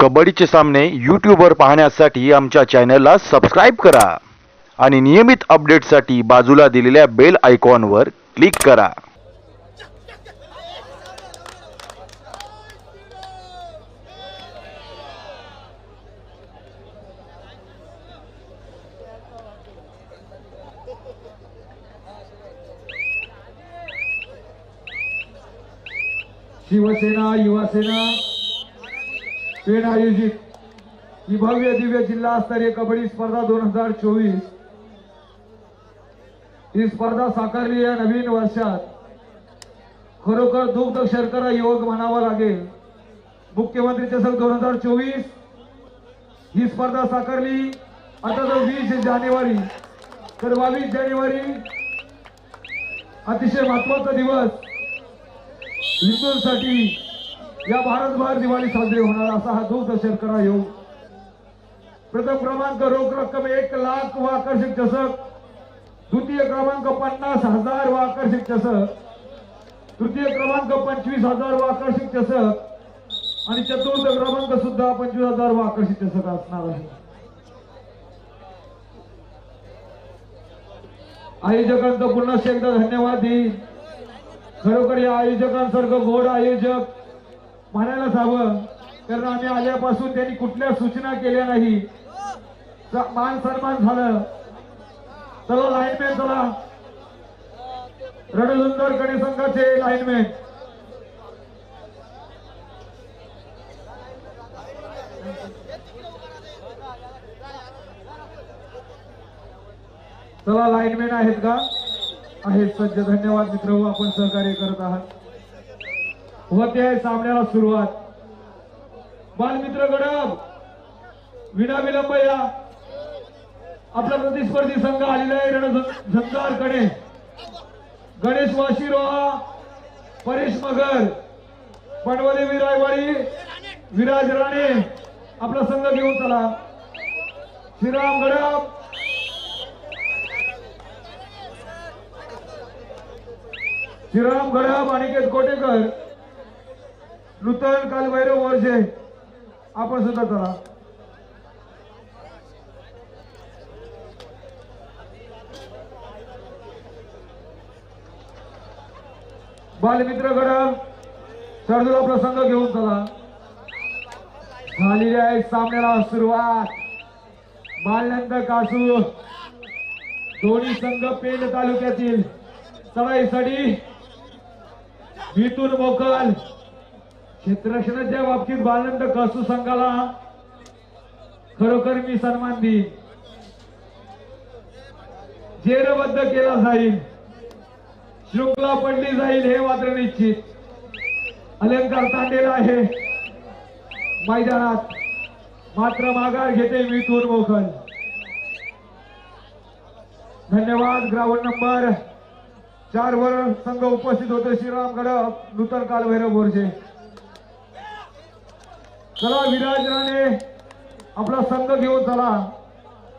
कबड्डीचे सामने यूट्यूबवर पाहण्यासाठी आमच्या चॅनलला सबस्क्राईब करा. आणि नियमित अपडेटसाठी बाजूला दिलेल्या बेल आयकॉनवर क्लिक करा. शिवसेना युवासेना पेण आयोजित. ही भव्य दिव्य जिल्हास्तरीय कबड्डी स्पर्धा दोन हजार चोवीस. ही स्पर्धा साकारली या नवीन वर्षात. खरोखर दुग्ध शर्करा योग म्हणावा लागेल. मुख्यमंत्री चषक दोन हजार चोवीस. ही स्पर्धा साकारली आता तर वीस जानेवारी. तर बावीस जानेवारी अतिशय महत्त्वाचा दिवस. हिंदूंसाठी या भारतभर दिवाळी साजरी होणार असा हा दुग्ध करा योग प्रथम क्रमांक रोख रक्कम एक लाख व आकर्षक चषक. द्वितीय क्रमांक पन्नास हजार व आकर्षक चषक. तृतीय क्रमांक पंचवीस हजार व आकर्षक चषक. आणि चतुर्थ क्रमांक सुद्धा पंचवीस हजार व आकर्षक चषक असणार आहे. आयोजकांचं पुन्हा एकदा धन्यवाद. देईन खरोखर या आयोजकांसारखं गोड आयोजक म्हणायलाच हवं कारण आम्ही आल्यापासून त्यांनी कुठल्या सूचना केल्या नाही. मान सन्मान झालं. चला लाईनमॅन चला. रणधुंदर गणे संघाचे लाईनमॅन चला लाईनमॅन आहेत का? आहेत. सज्ज धन्यवाद मित्र आपण सहकार्य करत आहात. होते आहे सामन्याला सुरुवात. बालमित्र गडब. विना विलंब या. आपला प्रतिस्पर्धी संघ आलेला आहे रणझंकारकडे गणेश. वाशिरोहा परेश मगर. पडवले विरायवाडी. विराज राणे. आपला संघ घेऊन चला. श्रीराम गडब. श्रीराम गडाब अनिकेत कोटेकर. नूतन कालभैरव वर्षे आपण सुद्धा चला बालमित्र गडम शार्दूल प्रसंग घेऊन चला. झालेली आहे सामन्याला सुरुवात. बालनंद कासू दोन्ही संघ पेण तालुक्यातील चढाईसाठी मिथून मोकल. क्षेत्ररक्षणाच्या बाबतीत बालंद कासू संघाला खरोखर मी सन्मान देईन. जेरबद्ध केला जाईल. शृंखला पडली जाईल हे मात्र निश्चित. अलंकार तांडेला आहे. मैदानात मात्र माघार घेते मिथून मोखल धन्यवाद ग्राउंड नंबर चार वर संघ उपस्थित होते श्रीराम गडप नूतन कालभैरव बोरजे. चला विराजनाने आपला संघ घेऊन चला.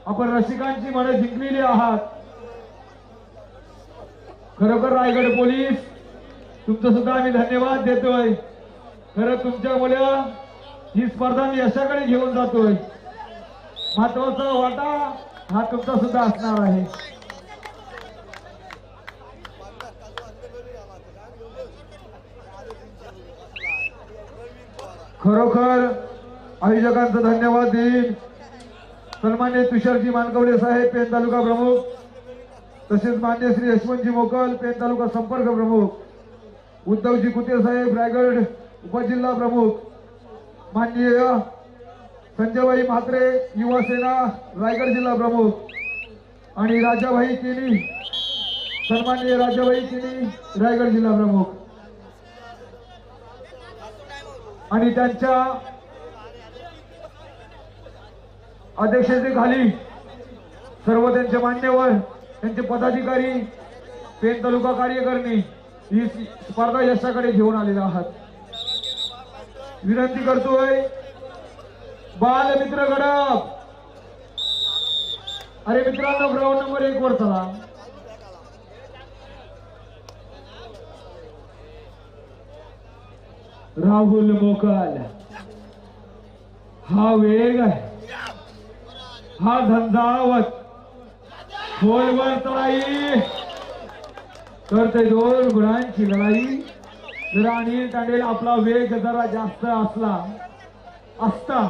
आपण रसिकांची मने जिंकलेली आहात. खरोखर रायगड पोलीस तुमचं सुद्धा आम्ही धन्यवाद देतोय. खरं तुमच्यामुळे ही स्पर्धा मी यशाकडे घेऊन जातोय. महत्त्वाचा वाटा हा तुमचा सुद्धा असणार आहे. खरोखर आयोजकांचं धन्यवाद देईन. सन्मान्य तुषारजी मानकवडे साहेब पेन तालुका प्रमुख. तसेच मान्य श्री यशवंतजी मोकल पेन तालुका संपर्क प्रमुख. उद्धवजी कुते साहेब रायगड उपजिल्हा प्रमुख. माननीय संजयभाई म्हात्रे युवा सेना रायगड जिल्हा प्रमुख. आणि राजाभाई केनी सन्माननीय राजाभाई केनी रायगड जिल्हा प्रमुख. आणि त्यांच्या अध्यक्षतेखाली सर्व त्यांचे मान्यवर त्यांचे पदाधिकारी पेन तालुका कार्यकारिणी ही स्पर्धा यशाकडे घेऊन आलेले आहात. विनंती करतोय बाल मित्र गडप. अरे मित्रांनो ग्राउंड नंबर एक वर चला. राहुल मोकाल. हा वेग आहे. हा धंदावत. खोलवर चढाई तर ते दोन गुणांची लढाई. जर अनिल तांडेल आपला वेग जरा जास्त असला असता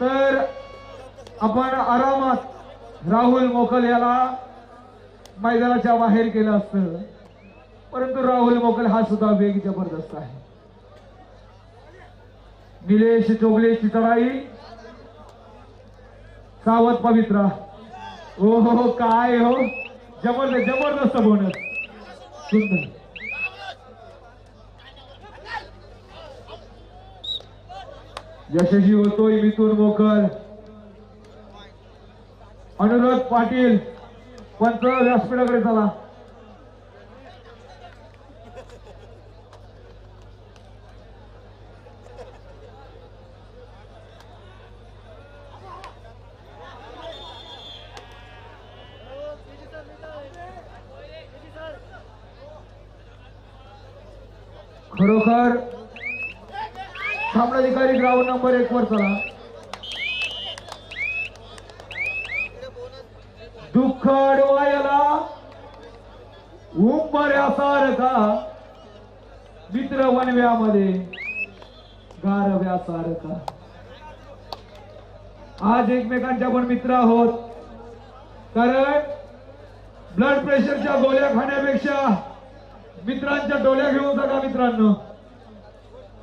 तर आपण आरामात राहुल मोकल याला मैदानाच्या बाहेर केलं असतं. परंतु राहुल मोकल हा सुद्धा वेग जबरदस्त आहे. निलेश चोगलेची चढाई सावत पवित्रा. ओ हो हो, काय हो? जबरदस्त जबरदस्त बोनस सुंदर. यशस्वी होतोय मिथून मोकर अनुरोध पाटील पंच व्यासपीठाकडे चला. खरोखर सामनाधिकारी ग्राउंड नंबर एक वर चला. दुःख अडवायला उंबऱ्यासारखा मित्र वनव्यामध्ये गारव्यासारखा आज एकमेकांच्या पण मित्र आहोत. कारण ब्लड प्रेशरच्या गोळ्या खाण्यापेक्षा मित्रांच्या डोल्या घेऊन जगा मित्रांनो.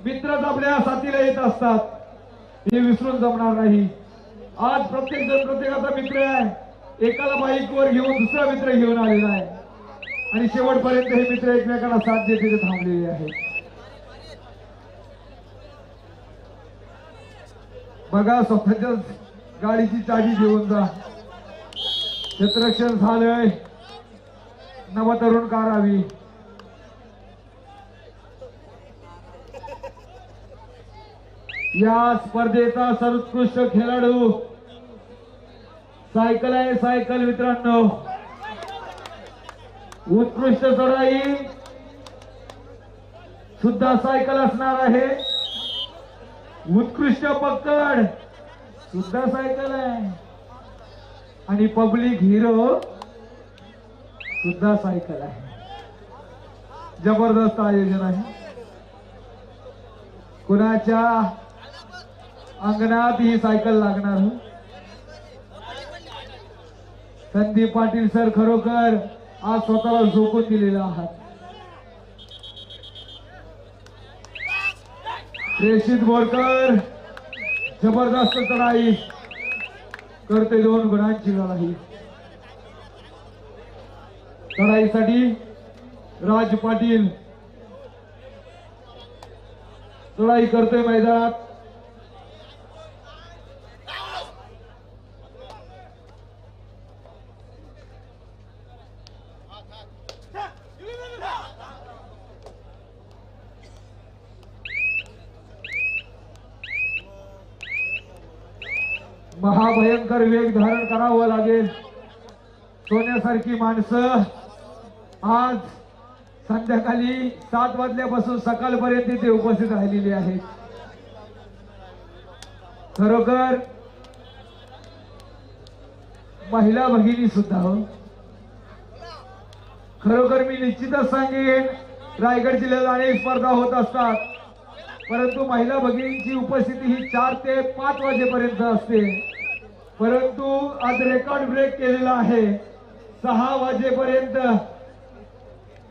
मित्रच आपल्या साथीला येत असतात. हे विसरून जमणार नाही. आज प्रत्येक जण प्रत्येकाचा मित्र आहे. एकाला बाईक वर घेऊन दुसरा मित्र घेऊन आलेला आहे. आणि शेवटपर्यंत हे मित्र एकमेकांना साथ देत तिथे थांबलेले आहेत. बघा स्वतःच्या गाडीची चावी घेऊन जा. क्षेत्रक्षण झालंय. नवतरुण कारावी. या स्पर्धेचा सर्वोत्कृष्ट खेळाडू. सायकल आहे सायकल मित्रांनो. उत्कृष्ट चढाई. सुद्धा सायकल असणार आहे. उत्कृष्ट पकड. सुद्धा सायकल आहे. आणि पब्लिक हिरो सुद्धा सायकल आहे. जबरदस्त आयोजन आहे. कुणाच्या अंगणात ही सायकल लागणार हो. संदीप पाटील सर खरोखर आज स्वतःला झोकून दिलेला आहात. प्रेषित बोरकर जबरदस्त चढाई करते दोन गुणांची लढाई. चढाईसाठी राज पाटील चढाई करते मैदानात. विवेक धारण करावं लागेल. सोन्यासारखी माणसं आज संध्याकाळी सात वाजल्यापासून सकाळपर्यंत इथे उपस्थित राहिलेली आहेत. खरोखर महिला भगिनी सुद्धा हो. खरोखर मी निश्चितच सांगेन रायगड जिल्ह्यात अनेक स्पर्धा होत असतात. परंतु महिला भगिनींची उपस्थिती ही चार ते पाच वाजेपर्यंत असते. परंतु आज रेकॉर्ड ब्रेक केलेला आहे. सहा वाजेपर्यंत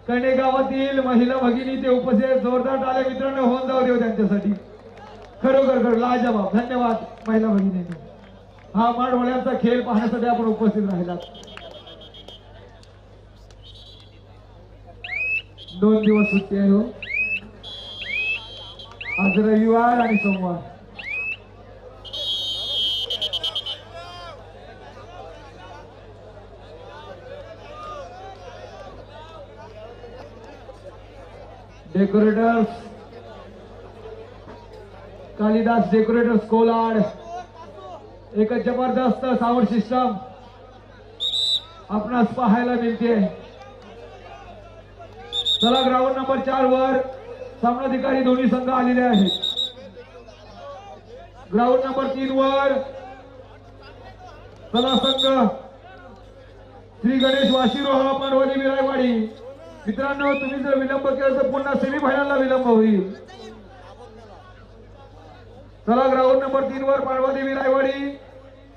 कणेगावातील महिला भगिनी ते उपस्थित जोरदार टाळे मित्रांनो होऊन जाऊ देऊ त्यांच्यासाठी. खरोखर खर लाजवाब धन्यवाद महिला भगिनी हा माडवळ्यांचा खेळ पाहण्यासाठी आपण उपस्थित राहिलात. दोन दिवस सुट्टी आहे हो. आज रविवार आणि सोमवार. डेकोरेटर्स कालिदास डेकोरेटर्स कोलाड एक जबरदस्त साऊंड सिस्टम आपणास पाहायला मिळते चला ग्राउंड नंबर चार वर सामनाधिकारी दोन्ही संघ आलेले आहेत ग्राउंड नंबर तीन वर चला संघ श्री गणेश वाशिरोहा पारवली विरायवाडी मित्रांनो तुम्ही जर विलंब केला तर पुन्हा सेमीफायनलला विलंब होईल. चला ग्राउंड नंबर तीन वर पार्वती रायवाडी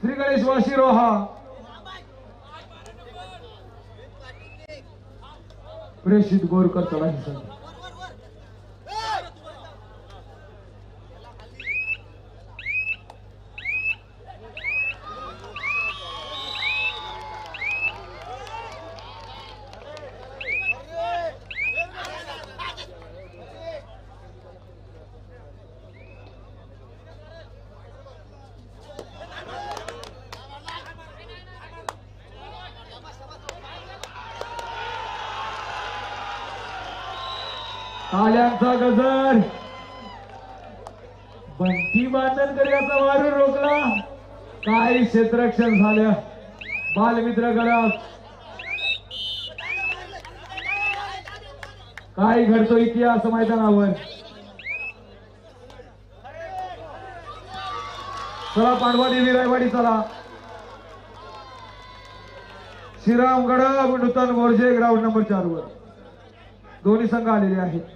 श्री गणेश वाशी रोहा. प्रेषित गोरकर चढा आल्यांचा गजर बंटी बांधनकर याचा वारू रोखला. काही क्षेत्ररक्षण झालं. बालमित्र गडा काय घडतो इतिहास मैदानावर. चला पांडवाडी विरायवाडी चला. श्रीराम गडब नूतन मोर्जे ग्राउंड नंबर चार वर दोन्ही संघ आलेले आहेत.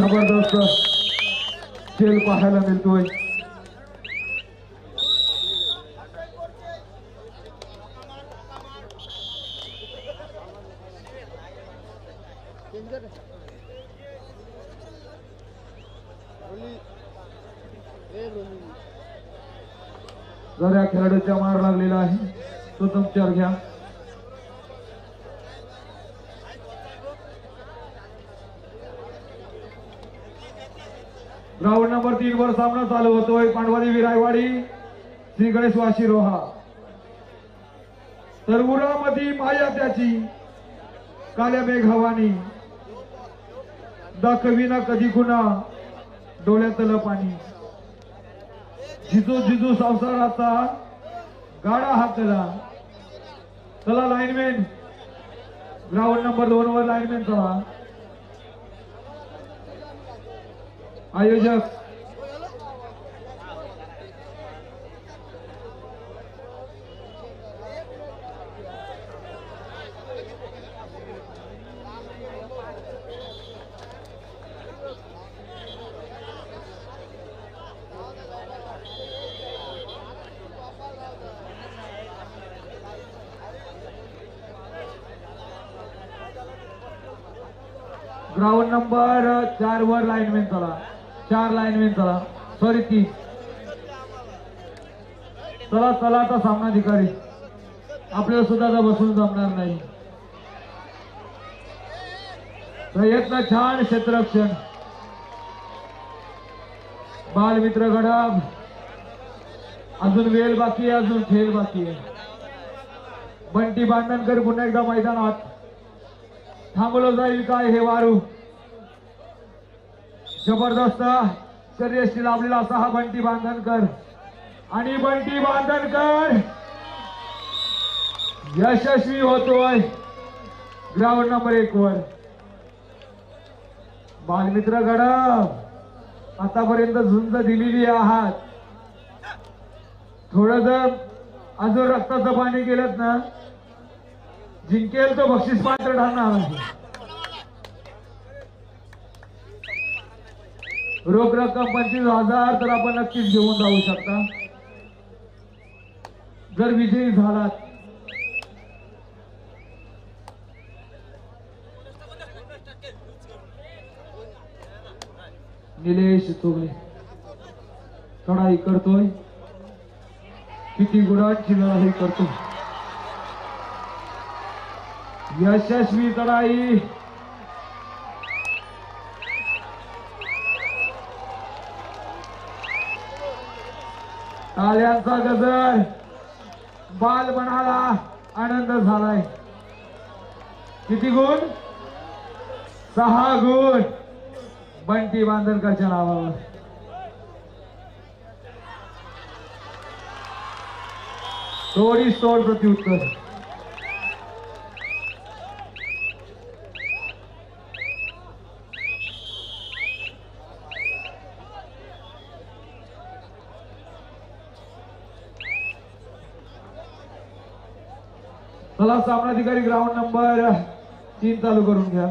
जबरदस्त खेळ पाहायला मिळतोय जर या खेळाडूच्या मार लागलेला आहे तो तुमच्यावर घ्या ग्राउंड नंबर सामना चालू होतोय. पांडवादी विरायवाडी श्री गणेश वाशी रोहा. तर उरामती माया त्याची काल्या मेघवानी. दाखविना कधी गुन्हा डोळ्यातलं पाणी. जिजू जिजू संसाराचा गाडा हाकला. चला लाईनमॅन ग्राउंड नंबर दोन वर लाईनमॅन चला. आयोजक ग्राउंड नंबर चार वर लाईनमॅन चला चार लाईनमॅन चला सॉरी तीन. चला चला आता सामना अधिकारी. आपल्याला सुद्धा आता बसून जमणार नाही. प्रयत्न छान क्षेत्ररक्षण. बालमित्र गडाब. अजून वेल बाकी आहे अजून खेळ बाकी आहे. बंटी बांधणकर पुन्हा एकदा मैदानात. थांबवलं जाईल काय हे वारू? जबरदस्त शर्यष्टी लाभलेला असा हा बंटी बांधणकर आणि बंटी बांधणकर यशस्वी होतोय. ग्राउंड नंबर एक वर. बालमित्र गडब आतापर्यंत झुंज दिलेली आहात. थोडं जर अजून रक्ताचं पाणी गेलं ना? जिंकेल तो बक्षीस पात्र ठरणार रोख रक्कम पंचवीस हजार तर आपण नक्कीच घेऊन जाऊ शकता. जर विजयी झालात. निलेश चोगले चढाई करतोय. किती गुणांची लढाई करतोय. यशस्वी चढाई टाळ्यांचा गजर. बाल म्हणाला आनंद झालाय. किती गुण? सहा गुण. बंटी बांदरकरच्या नावावर. थोडी सोड प्रत्युत्तर चला सामनाधिकारी ग्राउंड नंबर तीन चालू करून घ्या.